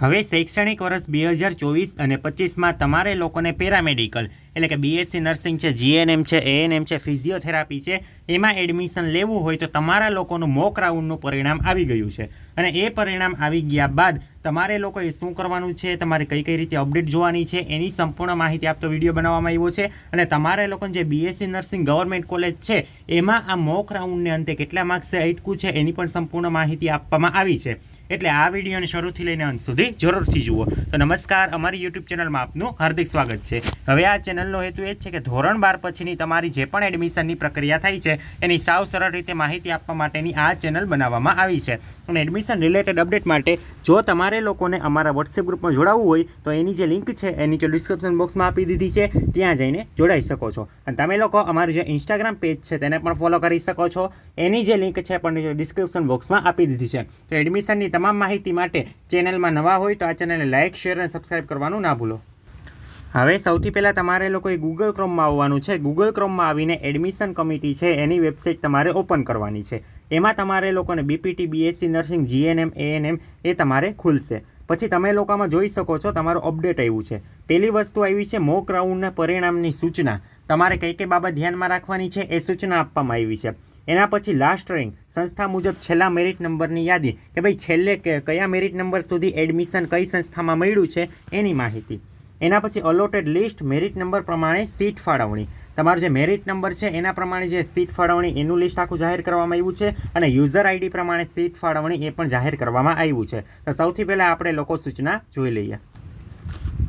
હવે શૈક્ષણિક વર્ષ બે હજાર ચોવીસ અને પચીસમાં તમારે લોકોને પેરામેડિકલ, એટલે કે બીએસસી નર્સિંગ છે જીએનએમ છે એએનએમ છે, ફિઝિયોથેરાપી છે, એમાં એડમિશન લેવું હોય તો તમારા લોકોનું મોક રાઉન્ડનું પરિણામ આવી ગયું છે. અને એ પરિણામ આવી ગયા બાદ તમારે લોકોએ શું કરવાનું છે, તમારે કઈ કઈ રીતે અપડેટ જોવાની છે, એની સંપૂર્ણ માહિતી આપતો વીડિયો બનાવવામાં આવ્યો છે. અને તમારે લોકોને જે બીએસસી નર્સિંગ ગવર્મેન્ટ કોલેજ છે, એમાં આ મોક રાઉન્ડને અંતે કેટલા માર્ક્સે અટકું છે, એની પણ સંપૂર્ણ માહિતી આપવામાં આવી છે. એટલે આ વિડીયોને શરૂથી લઈને અંત સુધી જરૂરથી જુઓ. તો નમસ્કાર, અમારી યુટ્યુબ ચેનલમાં આપનું હાર્દિક સ્વાગત છે. હવે આ ચેનલનો હેતુ એ જ છે કે ધોરણ બાર પછીની તમારી જે પણ એડમિશનની પ્રક્રિયા થઈ છે, એની સાવ સરળ રીતે માહિતી આપવા માટેની આ ચેનલ બનાવવામાં આવી છે. અને એડમિશન રિલેટેડ અપડેટ માટે જો તમારે લોકોને અમારા વોટ્સએપ ગ્રુપમાં જોડાવવું હોય તો એની જે લિંક છે એ નીચે ડિસ્ક્રિપ્શન બોક્સમાં આપી દીધી છે, ત્યાં જઈને જોડાઈ શકો છો. અને તમે લોકો અમારું જે ઇન્સ્ટાગ્રામ પેજ છે, તેને પણ ફોલો કરી શકો છો. એની જે લિંક છે, પણ ડિસ્ક્રિપ્શન બોક્સમાં આપી દીધી છે. તો એડમિશનની તમામ માહિતી માટે ચેનલમાં નવા હોય તો આ ચેનલને લાઇક શેર અને સબસ્ક્રાઇબ કરવાનું ના ભૂલો. હવે સૌથી પહેલાં તમારે લોકોએ ગૂગલ ક્રોમમાં આવવાનું છે. ગૂગલ ક્રોમમાં આવીને એડમિશન કમિટી છે, એની વેબસાઇટ તમારે ઓપન કરવાની છે. એમાં તમારે લોકોને BPT BSc nursing GNM ANM એ તમારે ખુલશે. પછી તમે લોકોમાં જોઈ શકો છો, તમારું અપડેટ આવ્યું છે. પહેલી વસ્તુ આવી છે મોક રાઉન્ડના પરિણામની સૂચના. તમારે કઈ કઈ બાબત ધ્યાનમાં રાખવાની છે, એ સૂચના આપવામાં આવી છે. એના પછી લાસ્ટ રેન્ક સંસ્થા મુજબ છેલ્લા મેરિટ નંબરની યાદી. કે ભાઈ છેલ્લે કયા મેરિટ નંબર સુધી એડમિશન કઈ સંસ્થામાં મળ્યું છે, એની માહિતી. એના પછી અલોટેડ લિસ્ટ મેરિટ નંબર પ્રમાણે સીટ ફાળવણી. તમારો જે મેરિટ નંબર છે, એના પ્રમાણે જે સીટ ફાળવણી, એનું લિસ્ટ આખું જાહેર કરવામાં આવ્યું છે અને યુઝર આઈડી પ્રમાણે સીટ ફાળવણી એ પણ જાહેર કરવામાં આવ્યું છે. તો સૌથી પહેલાં આપણે લોકો સૂચના જોઈ લઈએ.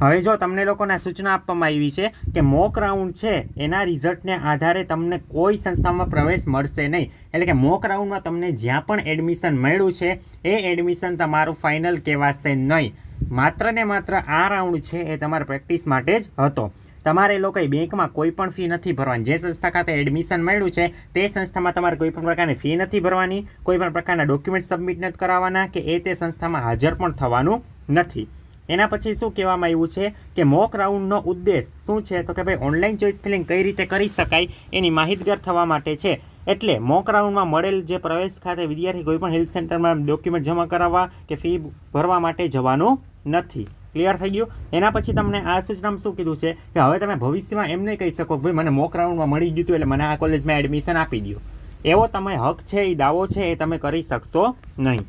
હવે જો તમને લોકોને સૂચના આપવામાં આવી છે કે મોક રાઉન્ડ છે, એના રિઝલ્ટને આધારે તમને કોઈ સંસ્થામાં પ્રવેશ મળશે નહીં. એટલે કે મોક રાઉન્ડમાં તમને જ્યાં પણ એડમિશન મળ્યું છે, એ એડમિશન તમારું ફાઇનલ કહેવાશે નહીં. માત્ર ને માત્ર આ રાઉન્ડ છે એ તમારા પ્રેક્ટિસ માટે જ હતો. તમારે લોકોએ બેંકમાં કોઈ પણ ફી નથી ભરવાની. જે સંસ્થા ખાતે એડમિશન મળ્યું છે, તે સંસ્થામાં તમારે કોઈ પણ પ્રકારની ફી નથી ભરવાની. કોઈ પણ પ્રકારના ડોક્યુમેન્ટ સબમિટ નથી કરાવવાના કે એ તે સંસ્થામાં હાજર પણ થવાનું નથી. એના પછી શું કહેવામાં આવ્યું છે કે મોક રાઉન્ડનો ઉદ્દેશ શું છે? તો કે ભાઈ ઓનલાઈન ચોઇસ ફિલિંગ કઈ રીતે કરી શકાય એની માહિતગાર થવા માટે છે. એટલે મોક રાઉન્ડમાં મળેલ જે પ્રવેશ ખાતે વિદ્યાર્થી કોઈ પણ હેલ્થ સેન્ટરમાં ડોક્યુમેન્ટ જમા કરાવવા કે ફી ભરવા માટે જવાનું નથી. ક્લિયર થઈ ગયું? એના પછી તમને આ સૂચનામાં શું કીધું છે કે હવે તમે ભવિષ્યમાં એમ નહીં કહી શકો કે ભાઈ મને મોક રાઉન્ડમાં મળી ગયું હતું એટલે મને આ કોલેજમાં એડમિશન આપી દો એવો તમે હક છે, એ દાવો છે, એ તમે કરી શકશો નહીં.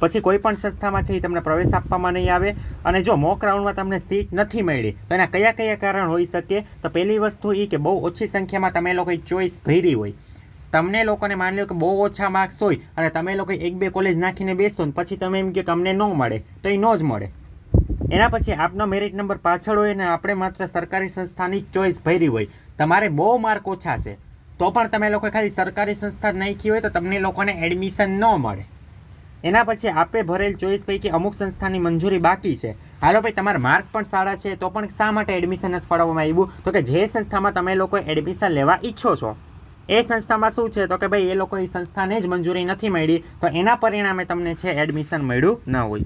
પછી કોઈ પણ સંસ્થામાં છે, એ તમને પ્રવેશ આપવામાં નહીં આવે. અને જો મોક રાઉન્ડમાં તમને સીટ નથી મળી, તો એના કયા કયા કારણ હોઈ શકે? તો પહેલી વસ્તુ એ કે બહુ ઓછી સંખ્યામાં તમે લોકોએ ચોઈસ ભરી હોય. તમને લોકોને માની લો કે બહુ ઓછા માર્ક્સ હોય અને તમે લોકો એક બે કોલેજ નાખીને બેસો ને પછી તમે એમ કે અમને ન મળે, તો એ ન જ મળે. એના પછી આપનો મેરિટ નંબર પાછળ હોય ને આપણે માત્ર સરકારી સંસ્થાની ચોઈસ ભરી હોય. તમારે બહુ માર્ક ઓછા છે. તો પણ તમે લોકો ખાલી સરકારી સંસ્થા નાખી હોય તો તમને લોકોને એડમિશન ન મળે. એના પછી આપે ભરેલ ચોઈસ પૈકી અમુક સંસ્થાની મંજૂરી બાકી છે. હાલો ભાઈ, તમારા માર્ક પણ સારા છે, તો પણ શા માટે એડમિશન નથી ફાળવવામાં આવ્યું? તો કે જે સંસ્થામાં તમે લોકો એડમિશન લેવા ઈચ્છો છો. એ સંસ્થામાં શું છે? તો કે ભાઈ, એ લોકો એ સંસ્થાને જ મંજૂરી નથી મળી, તો એના પરિણામે તમને છે એડમિશન મળ્યું ન હોય.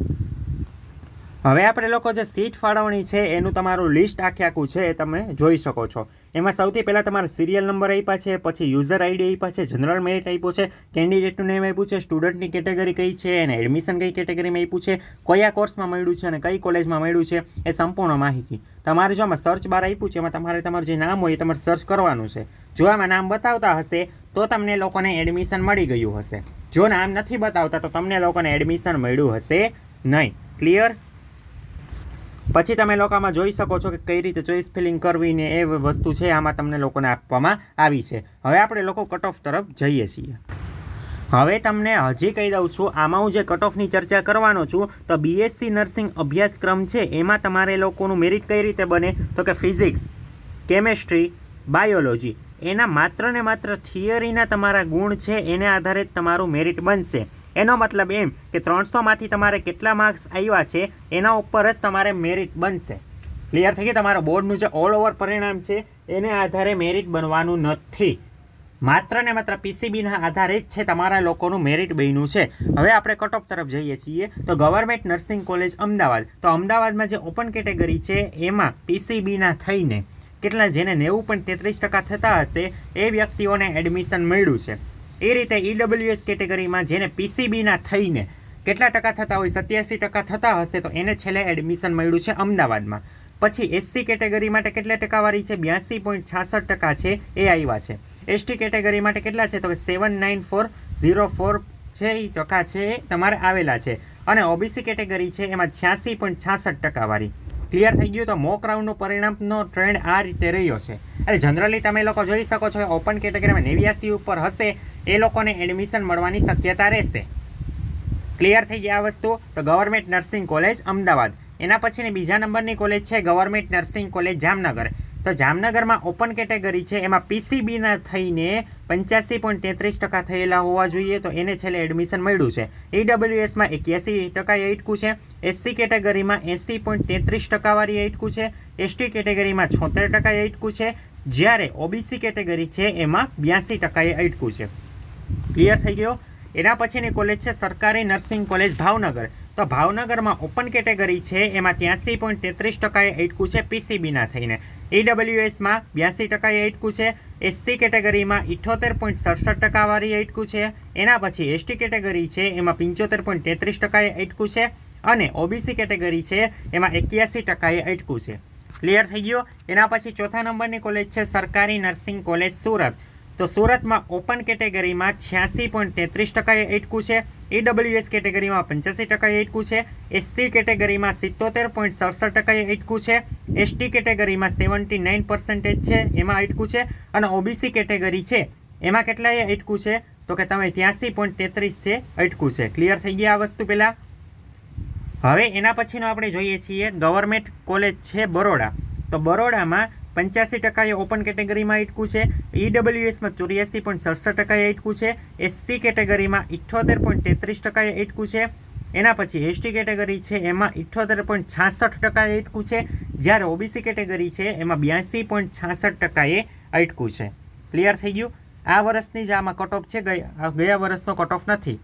હવે આપણે લોકો જે સીટ ફાળવણી છે, એનું તમારું લિસ્ટ આખે આખું છે એ તમે જોઈ શકો છો. એમાં સૌથી પહેલાં તમારા સિરિયલ નંબર આપ્યા છે, પછી યુઝર આઈડી આપ્યા છે જનરલ મેરિટ આપ્યું છે કેન્ડિડેટનું નેમ આપ્યું છે સ્ટુડન્ટની કેટેગરી કઈ છે, અને એડમિશન કઈ કેટેગરીમાં આપ્યું છે, કયા કોર્સમાં મળ્યું છે, અને કઈ કોલેજમાં મળ્યું છે, એ સંપૂર્ણ માહિતી. તમારે જો આમાં સર્ચ બાર આપ્યું છે, એમાં તમારે તમારું જે નામ હોય એ તમારે સર્ચ કરવાનું છે. જો આમાં નામ બતાવતા હશે, તો તમને લોકોને એડમિશન મળી ગયું હશે. જો નામ નથી બતાવતા, તો તમને લોકોને એડમિશન મળ્યું હશે નહીં. ક્લિયર પછી તમે લોકોમાં જોઈ શકો છો કે કઈ રીતે ચોઈસ ફિલિંગ કરવી ને એ વસ્તુ છે આમાં તમને લોકોને આપવામાં આવી છે. હવે આપણે લોકો કટ તરફ જઈએ છીએ. હવે તમને હજી કહી દઉં છું, આમાં હું જે કટ ઓફની ચર્ચા કરવાનો છું, તો બીએસસી નર્સિંગ અભ્યાસક્રમ છે, એમાં તમારે લોકોનું મેરિટ કઈ રીતે બને? તો કે ફિઝિક્સ કેમેસ્ટ્રી બાયોલોજી એના માત્ર ને માત્ર થિયરીના તમારા ગુણ છે, એને આધારે તમારું મેરિટ બનશે. એનો મતલબ એમ કે ત્રણસોમાંથી તમારે કેટલા માર્ક્સ આવ્યા છે, એના ઉપર જ તમારે મેરિટ બનશે. ક્લિયર થઈ ગયું? તમારા બોર્ડનું જે ઓલ ઓવર પરિણામ છે, એને આધારે મેરિટ બનવાનું નથી. માત્ર ને માત્ર પીસીબીના આધારે જ છે તમારા લોકોનું મેરિટ બન્યું છે. હવે આપણે કટઓફ તરફ જઈએ છીએ. તો ગવર્મેન્ટ નર્સિંગ કોલેજ અમદાવાદ. તો અમદાવાદમાં જે ઓપન કેટેગરી છે, એમાં પીસીબીના થઈને કેટલા જેને નેવું પણ તેત્રીસ ટકા થતા હશે, એ વ્યક્તિઓને એડમિશન મળ્યું છે. એ રીતે ઈડબ્લ્યુએસ કેટેગરીમાં જેને પીસીબીના થઈને કેટલા ટકા થતા હોય, સત્યાસી ટકા થતા હશે, તો એને છેલ્લે એડમિશન મળ્યું છે અમદાવાદમાં. પછી એસસી કેટેગરી માટે કેટલા ટકાવારી છે? બ્યાસી પોઈન્ટ છાસઠ ટકા છે, એ આવ્યા છે. એસટી કેટેગરી માટે કેટલા છે? તો કે seven nine four zero four છે એ ટકા છે, એ તમારે આવેલા છે. અને ઓબીસી કેટેગરી છે, એમાં છ્યાસી પોઈન્ટ છાસઠ ટકાવારી. ક્લિયર થઈ ગયું? તો મોક રાઉન્ડનું પરિણામનો ટ્રેન્ડ આ રીતે રહ્યો છે. એટલે જનરલી તમે લોકો જોઈ શકો છો ઓપન કેટેગરીમાં નેવ્યાસી ઉપર હશે. એ લોકોને એડમિશન મળવાની શક્યતા રહેશે. ક્લિયર થઈ ગયા વસ્તુ? તો ગવર્મેન્ટ નર્સિંગ કોલેજ અમદાવાદ. એના પછીની બીજા નંબરની કોલેજ છે ગવર્મેન્ટ નર્સિંગ કોલેજ જામનગર. તો જામનગરમાં ઓપન કેટેગરી છે, એમાં પીસીબીના થઈને પંચ્યાસી પોઈન્ટ તેત્રીસ ટકા થયેલા હોવા જોઈએ, તો એને છેલ્લે એડમિશન મળ્યું છે. ઈડબ્લ્યુએસમાં એક્યાસી ટકા એટકું છે. એસસી કેટેગરીમાં એંસી પોઈન્ટ તેત્રીસ ટકાવાળી એટકું છે. એસટી કેટેગરીમાં છોતેર ટકા એટકું છે. જ્યારે ઓબીસી કેટેગરી છે, એમાં બ્યાસી ટકાએ અટકું છે. ક્લિયર થઈ ગયો. એના પછીની કોલેજ છે સરકારી નર્સિંગ કોલેજ ભાવનગર. તો ભાવનગરમાં ઓપન કેટેગરી છે, એમાં ત્યાંસી પોઈન્ટ તેત્રીસ ટકાએ એટકું છે પીસીબીના થઈને. ઈડબ્લ્યુએસમાં બ્યાસી ટકાએ એટકું છે એસસી કેટેગરીમાં ઇઠોતેર પોઈન્ટ સડસઠ ટકાવાળી એટકું છે, એના પછી એસટી કેટેગરી છે, એમાં પંચોતેર પોઈન્ટ તેત્રીસ ટકાએ એટકું છે અને ઓબીસી કેટેગરી છે, એમાં એક્યાસી ટકાએ અટકું છે. ક્લિયર થઈ ગયો? એના પછી ચોથા નંબરની કોલેજ છે સરકારી નર્સિંગ કોલેજ સુરત. તો સુરતમાં ઓપન કેટેગરીમાં છ્યાસી પોઈન્ટ તેત્રીસ ટકાએ એટકું છે. ઈડબ્લ્યુએસ કેટેગરીમાં પંચ્યાસી ટકાએ એટકું છે. એસસી કેટેગરીમાં સિત્તોતેર પોઈન્ટ સડસઠ ટકાએ એટકું છે. એસટી કેટેગરીમાં સેવન્ટી નાઇન પર્સન્ટેજ છે એમાં એટકું છે અને ઓબીસી કેટેગરી છે એમાં કેટલાએ એટકું છે? તો કે તમે ત્યાંસી પોઈન્ટ તેત્રીસ છે અટકું છે. ક્લિયર થઈ ગયા આ વસ્તુ પહેલાં? હવે એના પછીનો આપણે જોઈએ છીએ ગવર્મેન્ટ કોલેજ છે બરોડા. તો બરોડામાં પંચ્યાસી ટકાએ ઓપન કેટેગરીમાં ઇટકું છે. ઈડબ્લ્યુએસમાં ચોર્યાસી પોઈન્ટ સડસઠ ટકાએ ઇટકું છે. એસસી કેટેગરીમાં ઇઠ્ઠોતેર પોઈન્ટ તેત્રીસ ટકાએ ઇટકું છે. એના પછી એસટી કેટેગરી છે, એમાં ઇઠ્ઠોતેર પોઈન્ટ છાસઠ ટકાએ અટકું છે. જ્યારે ઓબીસી કેટેગરી છે, એમાં બ્યાસી પોઈન્ટ છાસઠ ટકાએ અટકું છે. ક્લિયર થઈ ગયું? આ વર્ષની જ આમાં કટ ઓફ છે ગયા વર્ષનો કટ ઓફ નથી.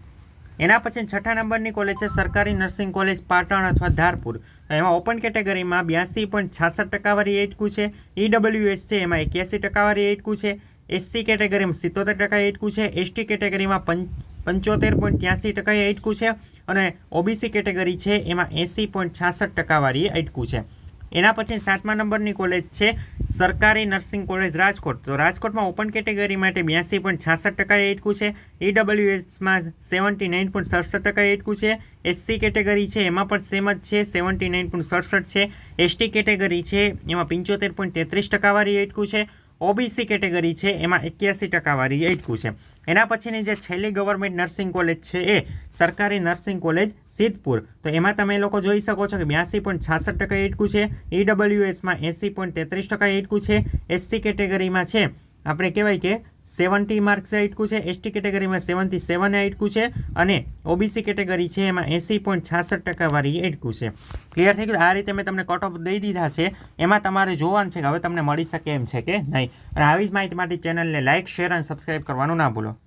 એના પછી છઠ્ઠા નંબરની કોલેજ છે સરકારી નર્સિંગ કોલેજ પાટણ અથવા ધારપુર. એમાં ઓપન કેટેગરીમાં બ્યાસી પોઈન્ટ છાસઠ ટકાવાળી એટકું છે. ઈડબ્લ્યુએસ છે, એમાં એક્યાસી ટકાવાળી એટકું છે. એસસી કેટેગરીમાં સિત્તોતેર ટકા એટકું છે. એસટી કેટેગરીમાં પંચ પંચોતેર પોઈન્ટ ત્યાસી ટકા એટકું છે. અને ઓબીસી કેટેગરી છે, એમાં એંસી પોઈન્ટ છાસઠ ટકાવાળી એટકું છે. એના પછી સાતમા નંબરની કોલેજ છે સરકારી નર્સિંગ કોલેજ રાજકોટ. તો રાજકોટમાં ઓપન કેટેગરી માટે બ્યાસી પોઈન્ટ છાસઠ ટકાએ એટકું છે. ઈડબ્લ્યુએસમાં સેવન્ટી નાઇન પોઈન્ટ સડસઠ ટકાએ એટકું છે. એસસી કેટેગરી છે, એમાં પણ સેમ જ છે, સેવન્ટી નાઇન પોઈન્ટ સડસઠ છે. એસટી કેટેગરી છે, એમાં પંચોતેર પોઈન્ટ તેત્રીસ ટકાવાળી એટકું છે. ઓબીસી કેટેગરી છે, એમાં એક્યાસી ટકાવાળી એટકું છે. એના પછીની જે છેલ્લી ગવર્મેન્ટ નર્સિંગ કોલેજ છે એ સરકારી નર્સિંગ કોલેજ સિદ્ધપુર. તો એમાં તમે લોકો જોઈ શકો છો કે બ્યાસી પોઈન્ટ છાસઠ ટકા એટકું છે ઈડબ્લ્યુએસમાં એંસી પોઈન્ટ તેત્રીસ ટકા એટકું છે એસસી કેટેગરીમાં છે. આપણે કહેવાય કે સેવન્ટી માર્ક્સે એટકું છે, એસટી કેટેગરીમાં સેવન્ટી સેવન એટકું છે અને ઓબીસી કેટેગરી છે, એમાં એંસી પોઈન્ટ છાસઠ ટકાવાળી એટકું છે. ક્લિયર થઈ ગયું? આ રીતે મેં તમને કટ ઓફ દઈ દીધા છે. એમાં તમારે જોવાનું છે કે હવે તમને મળી શકે એમ છે કે નહીં. અને આવી જ માહિતી માટે ચેનલને લાઇક શેર અને સબસ્ક્રાઈબ કરવાનું ના ભૂલો.